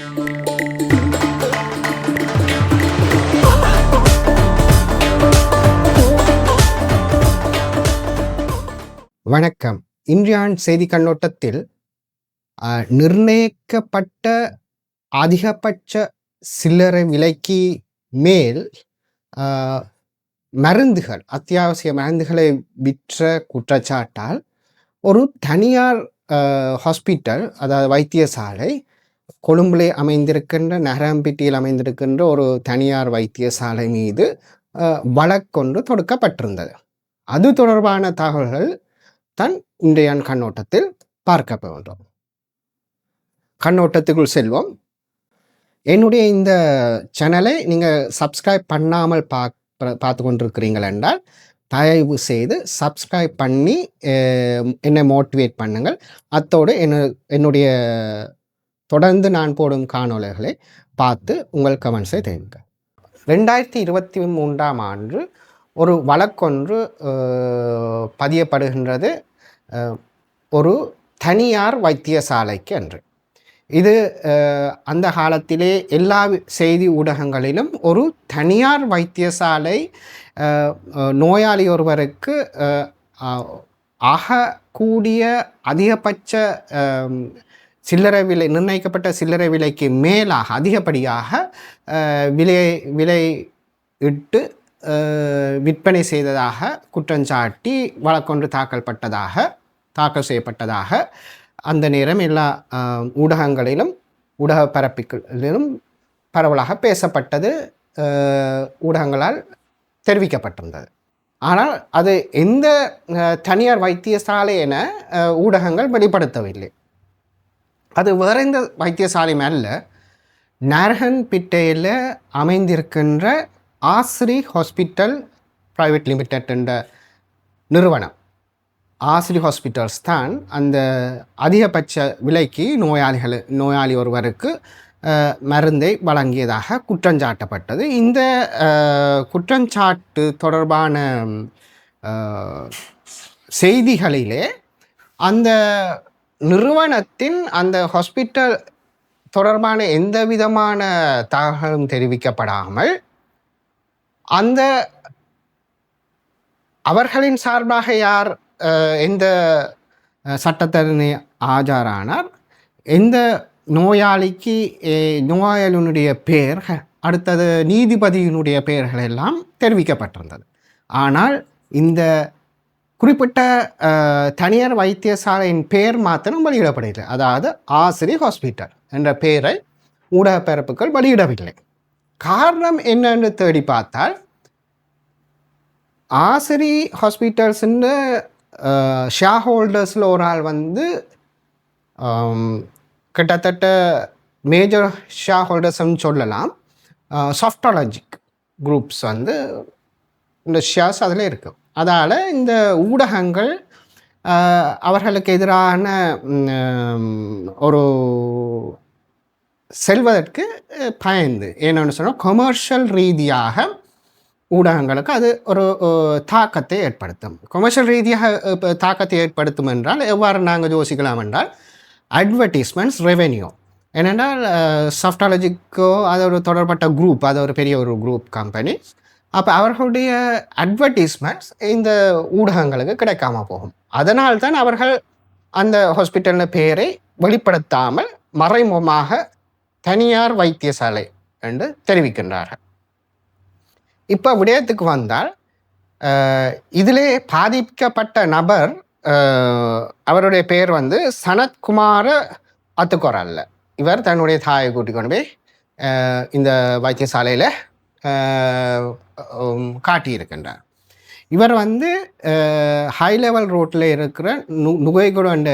வணக்கம். இன்றையான் செய்தி கண்ணோட்டத்தில் நிர்ணயிக்கப்பட்ட அதிகபட்ச சில்லறை விலைக்கு மேல் மருந்துகள் அத்தியாவசிய மருந்துகளை விற்ற குற்றச்சாட்டால் ஒரு தனியார் ஹாஸ்பிட்டல் அதாவது வைத்தியசாலை கொழும்பிலே அமைந்திருக்கின்ற நகரம்பிட்டியில் அமைந்திருக்கின்ற ஒரு தனியார் வைத்தியசாலை மீது வழக்கொன்று தொடுக்கப்பட்டிருந்தது. அது தொடர்பான தகவல்கள் தான் இன்றைய கண்ணோட்டத்தில் பார்க்க போகின்றோம். கண்ணோட்டத்துக்குள் செல்வோம். என்னுடைய இந்த சேனலை நீங்கள் சப்ஸ்கிரைப் பண்ணாமல் பார்க்க பார்த்து கொண்டிருக்கிறீங்கள் என்றால் தயவு செய்து சப்ஸ்கிரைப் பண்ணி என்னை மோட்டிவேட் பண்ணுங்கள். அத்தோடு என்ன என்னுடைய தொடர்ந்து நான் போடும் காணொலிகளை பார்த்து உங்கள் கமெண்ட்ஸை தெரிவிங்க ரெண்டாயிரத்தி இருபத்தி மூன்றாம் ஆண்டு ஒரு வழக்கொன்று பதியப்படுகின்றது. ஒரு தனியார் வைத்தியசாலைக்கு என்று இது அந்த காலத்திலே எல்லா செய்தி ஊடகங்களிலும் ஒரு தனியார் வைத்தியசாலை நோயாளி ஒருவருக்கு ஆகக்கூடிய அதிகபட்ச சில்லறை விலை நிர்ணயிக்கப்பட்ட சில்லறை விலைக்கு மேலாக அதிகப்படியாக விலை விலை இட்டு விற்பனை செய்ததாக குற்றஞ்சாட்டி வழக்கொன்று தாக்கல்பட்டதாக தாக்கல் செய்யப்பட்டதாக அந்த நேரம் எல்லா ஊடகங்களிலும் ஊடக பரப்பிகளிலும் பரவலாக பேசப்பட்டது ஊடகங்களால் தெரிவிக்கப்பட்டிருந்தது. ஆனால் அது எந்த தனியார் வைத்தியசாலை என ஊடகங்கள் வெளிப்படுத்தவில்லை. அது வேற எந்த வைத்தியசாலையும் அல்ல நார்கன்பிட்டையில் அமைந்திருக்கின்ற ஆஸ்ரி ஹாஸ்பிட்டல் பிரைவேட் லிமிடெட் என்ற நிறுவனம். ஆஸ்ரி ஹாஸ்பிட்டல்ஸ் தான் அந்த அதிகபட்ச விலைக்கு நோயாளிகள் நோயாளி ஒருவருக்கு மருந்தை வழங்கியதாக குற்றஞ்சாட்டப்பட்டது இந்த குற்றஞ்சாட்டு தொடர்பான செய்திகளிலே அந்த நிறுவனத்தின் அந்த ஹாஸ்பிட்டல் தொடர்பான எந்த விதமான தகவலும் தெரிவிக்கப்படாமல் அந்த அவர்களின் சார்பாக யார் எந்த சட்டத்தரணி ஆஜரானார் எந்த நோயாளிக்கு நோயாளியினுடைய பெயர் அடுத்தது நீதிபதியினுடைய பெயர்கள் எல்லாம் தெரிவிக்கப்பட்டிருந்தது. ஆனால் இந்த குறிப்பிட்ட தனியார் வைத்தியசாலையின் பெயர் மாத்திரம் வெளியிடப்படவில்லை. அதாவது ஆசிரி ஹாஸ்பிட்டல் என்ற பெயரை ஊடகப்பரப்புகள் வெளியிடவில்லை. காரணம் என்னன்னு தேடி பார்த்தால் ஆசிரி ஹாஸ்பிட்டல்ஸ்ன்னு ஷேர் ஹோல்டர்ஸில் ஒரு ஆள் வந்து கிட்டத்தட்ட மேஜர் ஷேர் ஹோல்டர்ஸ்ன்னு சொல்லலாம் சாஃப்டாலஜிக் குரூப்ஸ் வந்து இந்த ஷேர்ஸ் அதில் இருக்கும். அதால் இந்த ஊடகங்கள் அவர்களுக்கு எதிரான ஒரு செல்வதற்கு பயந்து. என்னென்னு சொன்னால் கொமர்ஷியல் ரீதியாக ஊடகங்களுக்கு அது ஒரு தாக்கத்தை ஏற்படுத்தும். கொமர்ஷியல் ரீதியாக தாக்கத்தை ஏற்படுத்தும் என்றால் எவ்வாறு நாங்கள் யோசிக்கலாம் என்றால் அட்வர்டைஸ்மெண்ட்ஸ் ரெவென்யூ ஏனென்றால் சாஃப்டாலஜிக்கோ அது ஒரு தொடர்பட்ட குரூப் அது ஒரு பெரிய ஒரு குரூப் கம்பெனி அப்போ அவர்களுடைய அட்வர்டைஸ்மெண்ட்ஸ் இந்த ஊடகங்களுக்கு கிடைக்காம போகும். அதனால் தான் அவர்கள் அந்த ஹாஸ்பிட்டலின் பெயரை வெளிப்படுத்தாமல் மறைமுகமாக தனியார் வைத்தியசாலை என்று தெரிவிக்கின்றார்கள். இப்போ விடயத்துக்கு வந்தால் இதிலே பாதிக்கப்பட்ட நபர் அவருடைய பெயர் வந்து சனத்குமார அத்துக்கோரல்ல இவர் தன்னுடைய தாயை கூட்டிக் கொண்டு போய் இந்த வைத்தியசாலையில் காட்டியிருக்கின்றார். இவர் வந்து ஹை லெவல் ரோட்டில் இருக்கிற நு நுகைகுடு என்ற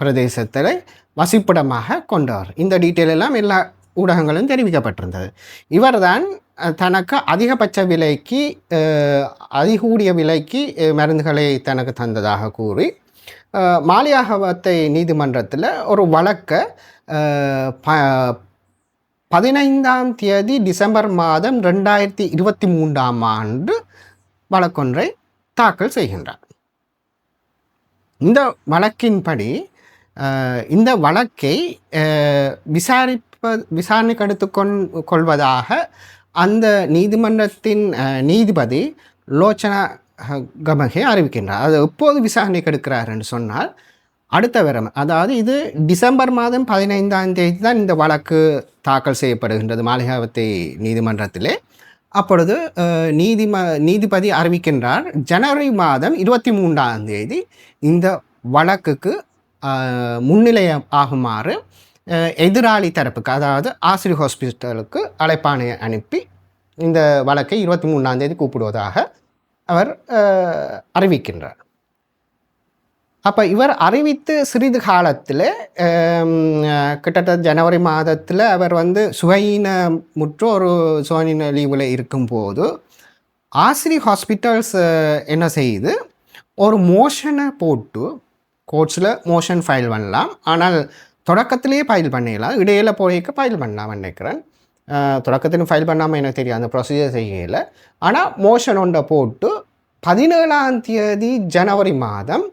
பிரதேசத்தில் வசிப்பிடமாக கொண்டவர் இந்த டீட்டெயில் எல்லாம் எல்லா ஊடகங்களும் தெரிவிக்கப்பட்டிருந்தது. இவர்தான் தனக்கு அதிகபட்ச விலைக்கு அதிகூடிய விலைக்கு மருந்துகளை தனக்கு தந்ததாக கூறி மாலியாகவத்தை நீதிமன்றத்தில் ஒரு வழக்கை ப பதினைந்தாம் தேதி டிசம்பர் மாதம் ரெண்டாயிரத்தி இருபத்தி மூன்றாம் ஆண்டு வழக்கொன்றை தாக்கல் செய்கின்றார். இந்த வழக்கின்படி இந்த வழக்கை விசாரிப்ப விசாரணைக்கு எடுத்து கொள்வதாக அந்த நீதிமன்றத்தின் நீதிபதி லோச்சனா கமகே அறிவிக்கின்றார். அது எப்போது விசாரணைக்கு எடுக்கிறார் என்று சொன்னால் அடுத்த வாரம். அதாவது இது டிசம்பர் மாதம் பதினைந்தாம் தேதி தான் இந்த வழக்கு தாக்கல் செய்யப்படுகின்றது மாளிகாவத்தை நீதிமன்றத்திலே. அப்பொழுது நீதிம நீதிபதி அறிவிக்கின்றார் ஜனவரி மாதம் இருபத்தி மூன்றாம் தேதி இந்த வழக்குக்கு அஹ், முன்னிலை ஆகுமாறு எதிராளி தரப்புக்கு அதாவது ஆசிரியர் ஹாஸ்பிட்டலுக்கு அழைப்பானை அனுப்பி இந்த வழக்கை இருபத்தி மூணாம் தேதி கூப்பிடுவதாக அவர் அறிவிக்கின்றார். அப்போ இவர் அறிவித்து சிறிது காலத்தில் கிட்டத்தட்ட ஜனவரி மாதத்தில் அவர் வந்து சுகையின முற்று ஒரு சுகையின லீவில் இருக்கும்போது ஆசிரி ஹாஸ்பிட்டல்ஸ் என்ன செய்யுது ஒரு மோஷனை போட்டு கோர்ட்ஸில் மோஷன் ஃபைல் பண்ணலாம். ஆனால் தொடக்கத்திலேயே ஃபைல் பண்ணிடலாம். இடையில போய்க்க ஃபைல் பண்ணலாம் நினைக்கிறேன். தொடக்கத்திலும் ஃபைல் பண்ணாமல் எனக்கு தெரியும். அந்த ப்ரொசீஜர் செய்யலை. ஆனால் மோஷன் ஒன்றை போட்டு பதினேழாம் தேதி ஜனவரி மாதம்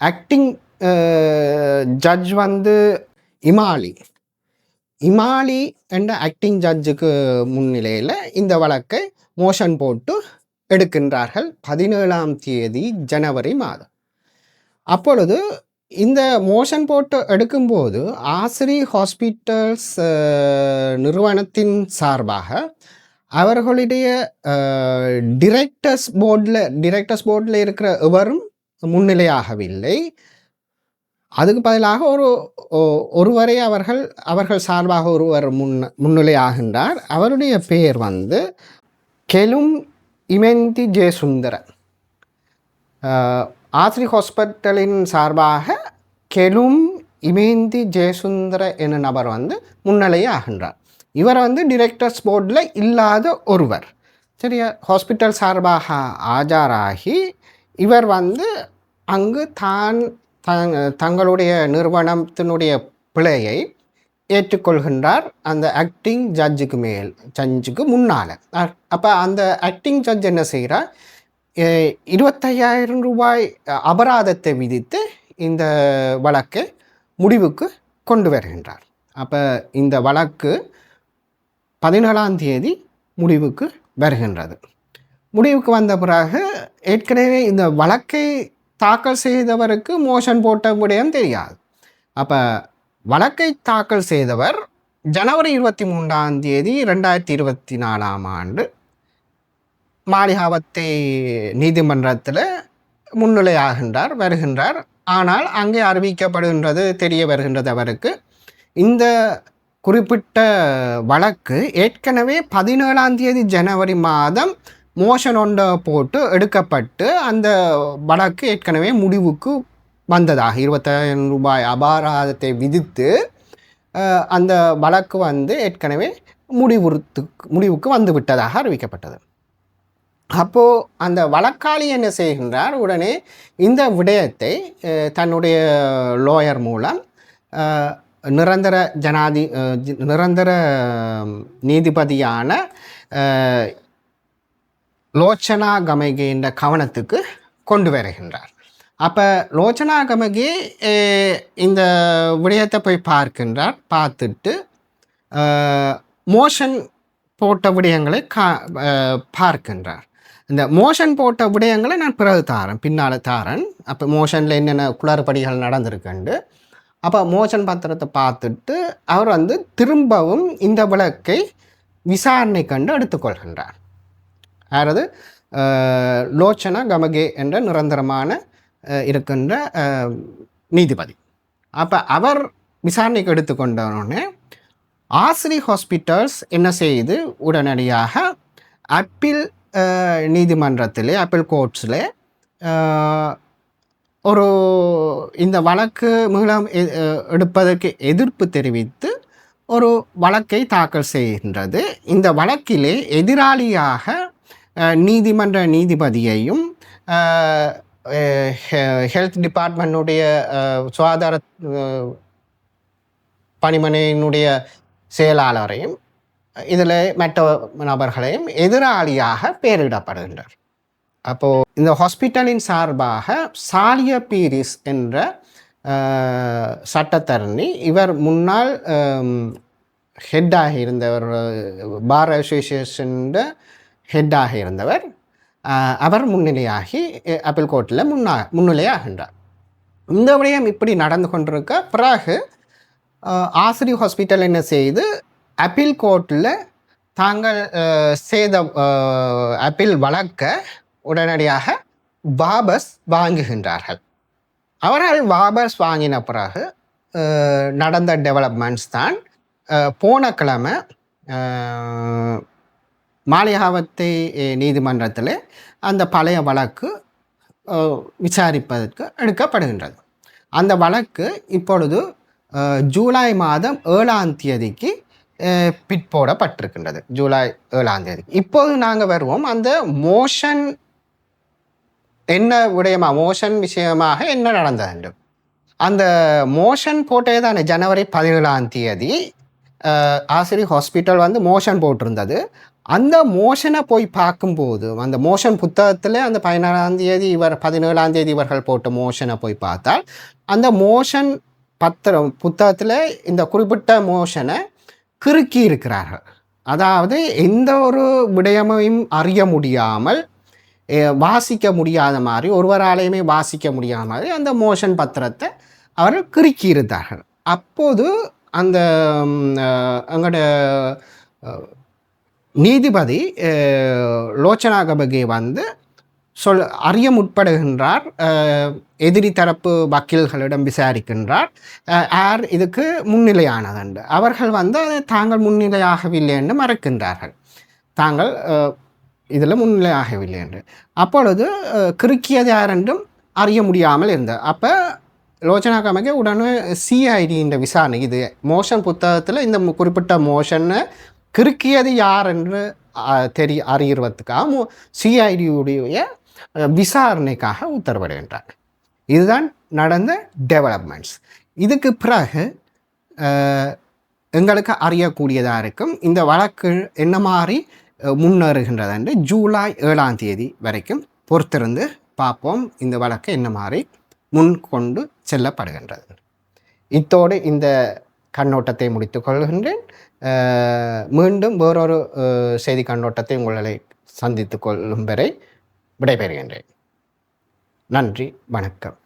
ஆக்டிங் ஜட்ஜ் uh, வந்து இமாலி. இமாலி என்ற ஆக்டிங் ஜட்ஜுக்கு முன்னிலையில் இந்த வழக்கை மோஷன் போட்டு எடுக்கின்றார்கள் பதினேழாம் தேதி ஜனவரி மாதம். அப்பொழுது இந்த மோஷன் போட்டு எடுக்கும்போது ஆசிரி ஹாஸ்பிட்டல்ஸ் uh, நிறுவனத்தின் சார்பாக அவர்களுடைய டிரெக்டர்ஸ் போர்டில் டிரெக்டர்ஸ் போர்டில் இருக்கிற எவரும் முன்னிலையாகவில்லை. அதுக்கு பதிலாக ஒரு ஒ- ஒருவரை அவர்கள் அவர்கள் சார்பாக ஒருவர் முன் முன்னிலையாகின்றார். அவருடைய பெயர் வந்து கெலும் இமெந்தி ஜெயசுந்தரன். ஆஹ், ஆத்ரி ஹாஸ்பிட்டலின் சார்பாக கெலும் இமேந்தி ஜெயசுந்தர என்ற நபர் வந்து முன்னிலையே ஆகின்றார் இவர் வந்து டிரெக்டர்ஸ் போர்டில் இல்லாத ஒருவர். சரியா? ஹாஸ்பிட்டல் சார்பாக ஆஜராகி இவர் வந்து அங்கு தான் தங் தங்களுடைய நிறுவனத்தினுடைய பிழையை ஏற்றுக்கொள்கின்றார் அந்த ஆக்டிங் ஜட்ஜுக்கு மேல் ஜட்ஜுக்கு முன்னால். அப்போ அந்த ஆக்டிங் ஜட்ஜ் என்ன செய்கிறார்? இருபத்தையாயிரம் ரூபாய் அபராதத்தை விதித்து இந்த வழக்கை முடிவுக்கு கொண்டு வருகின்றார். அப்போ இந்த வழக்கு பதினேழாம் தேதி முடிவுக்கு வருகின்றது. முடிவுக்கு வந்த பிறகு ஏற்கனவே இந்த வழக்கை தாக்கல் செய்தவருக்கு மோஷன் போட்ட விடயம் தெரியாது. அப்போ வழக்கை தாக்கல் செய்தவர் ஜனவரி இருபத்தி மூன்றாம் தேதி ரெண்டாயிரத்தி இருபத்தி நாலாம் ஆண்டு மாளிகாவத்தை நீதிமன்றத்தில் முன்னிலையாகின்றார் வருகின்றார். ஆனால் அங்கே அறிவிக்கப்படுகின்றது தெரிய வருகின்றது அவருக்கு. இந்த குறிப்பிட்ட வழக்கு ஏற்கனவே பதினேழாம் தேதி ஜனவரி மாதம் மோஷன் ஒன்றை போட்டு எடுக்கப்பட்டு அந்த வழக்கு ஏற்கனவே முடிவுக்கு வந்ததாக இருபத்தாயிரம் ரூபாய் அபராதத்தை விதித்து அந்த வழக்கு வந்து ஏற்கனவே முடிவுறுத்து முடிவுக்கு வந்து விட்டதாக அறிவிக்கப்பட்டது. அப்போது அந்த வழக்காளி என்ன செய்கின்றார்? உடனே இந்த விடயத்தை தன்னுடைய லோயர் மூலம் நிரந்தர ஜனாதி நிரந்தர நீதிபதியான லோச்சனா கமகே என்ற கவனத்துக்கு கொண்டு வருகின்றார். அப்போ லோச்சனா கமகி இந்த விடயத்தை போய் பார்க்கின்றார். பார்த்துட்டு மோஷன் போட்ட விடயங்களை கா பார்க்கின்றார். இந்த மோஷன் போட்ட விடயங்களை நான் பிறகு தாரேன். பின்னால் தாரேன். அப்போ மோஷனில் என்னென்ன குளறுபடிகள் நடந்திருக்குண்டு. அப்போ மோஷன் பத்திரத்தை பார்த்துட்டு அவர் வந்து திரும்பவும் இந்த விளக்கை விசாரணை கண்டு எடுத்துக்கொள்கின்றார். அதாவது லோச்சனா கமகே என்ற நிரந்தரமான இருக்கின்ற நீதிபதி. அப்போ அவர் விசாரணைக்கு எடுத்துக்கொண்டவுடனே ஆசிரி ஹாஸ்பிட்டல்ஸ் என்ன செய்து? உடனடியாக அப்பீல் நீதிமன்றத்திலே அப்பீல் கோர்ட்ஸில் ஒரு இந்த வழக்கு மீளம் எ- எடுப்பதற்கு எதிர்ப்பு தெரிவித்து ஒரு வழக்கை தாக்கல் செய்கின்றது. இந்த வழக்கிலே எதிராளியாக நீதிமன்ற நீதிபதியையும் ஹெ- ஹெல்த் டிபார்ட்மெண்ட்டுடைய சுகாதார பணிமனையினுடைய செயலாளரையும் இதில் மற்ற நபர்களையும் எதிராளியாக பெயரிடப்படுகின்றனர் அப்போது இந்த ஹாஸ்பிட்டலின் சார்பாக சாலிய பீரிஸ் என்ற சட்டத்தரணி இவர் முன்னாள் ஹெட்டாக இருந்தவர் பார் அசோசியேஷன் ஹெட்டாக இருந்தவர். அவர் முன்னிலையாகி அப்பிள் கோர்ட்டில் முன்னா முன்னிலையாகின்றார். இந்த விடயம் இப்படி நடந்து கொண்டிருக்க பிறகு ஆசிரி ஹாஸ்பிட்டல் என்ன செய்து அப்பீல் கோர்ட்டில் தாங்கள் செய்த அப்பீல் வழக்க உடனடியாக வாபஸ் வாங்குகின்றார்கள். அவர்கள் வாபஸ் வாங்கின பிறகு நடந்த டெவலப்மெண்ட்ஸ் தான் போன கிழமை மாளிகாவத்தை நீதிமன்றத்தில் அந்த பழைய வழக்கு விசாரிப்பதற்கு எடுக்கப்படுகின்றது. அந்த வழக்கு இப்பொழுது ஜூலை மாதம் ஏழாம் தேதிக்கு பிற்போடப்பட்டிருக்கின்றது ஜூலை ஏழாம் தேதி இப்போது நாங்கள் வருவோம். அந்த மோஷன் என்ன விடயமா மோஷன் விஷயமாக என்ன நடந்தது என்று. அந்த மோஷன் போட்டே தானே ஜனவரி பதினேழாம் தேதி ஆசிரி ஹாஸ்பிட்டல் வந்து மோஷன் போட்டிருந்தது. அந்த மோஷனை போய் பார்க்கும்போது அந்த மோஷன் புத்தகத்தில் அந்த பதினாறாம் தேதி இவர் பதினேழாம் தேதி இவர்கள் போட்ட மோஷனை போய் பார்த்தால் அந்த மோஷன் பத்திரம் புத்தகத்தில் இந்த குறிப்பிட்ட மோஷனை கிறுக்கி இருக்கிறார்கள். அதாவது எந்த ஒரு விடயமையும் அறிய முடியாமல் வாசிக்க முடியாத மாதிரி ஒருவராலையுமே வாசிக்க முடியாத மாதிரி அந்த மோஷன் பத்திரத்தை அவர்கள் கிறுக்கி இருந்தார்கள். அப்போது அந்த எங்களோட நீதிபதி அஹ், வந்து சொல் அறிய முற்படுகின்றார் எதிரி தரப்பு வக்கீல்களிடம் விசாரிக்கின்றார். ஆர் யார் இதுக்கு முன்னிலையானதுண்டு. அவர்கள் வந்து தாங்கள் முன்னிலையாகவில்லை என்று மறக்கின்றார்கள். தாங்கள் இதில் முன்னிலையாகவில்லை என்று. அப்பொழுது கிறுக்கியது யார் என்றும் அறிய முடியாமல் இருந்தது. அப்போ லோச்சனா கமகே உடனே சிஐடின்ற விசாரணை இது மோஷன் புத்தகத்தில் இந்த குறிப்பிட்ட மோஷனை கிறுக்கியது யார் என்று தெரிய அறிகிறதுக்காக சிஐடியுடைய விசாரணைக்காக உத்தரவிடுகின்றார். இதுதான் நடந்த டெவலப்மெண்ட்ஸ் இதுக்கு பிறகு எங்களுக்கு அறியக்கூடியதாக இருக்கும் இந்த வழக்கு என்ன மாதிரி முன்னேறுகின்றது என்று ஜூலை ஏழாம் தேதி வரைக்கும் பொறுத்திருந்து பார்ப்போம். இந்த வழக்கு என்ன மாதிரி முன் கொண்டு செல்லப்படுகின்றது. இத்தோடு இந்த கண்ணோட்டத்தை முடித்துக் கொள்கின்றேன். மீண்டும் வேறொரு செய்தி கண்ணோட்டத்தை உங்களை சந்தித்துக் கொள்ளும் வரை விடைபெறுகின்றேன். நன்றி வணக்கம்.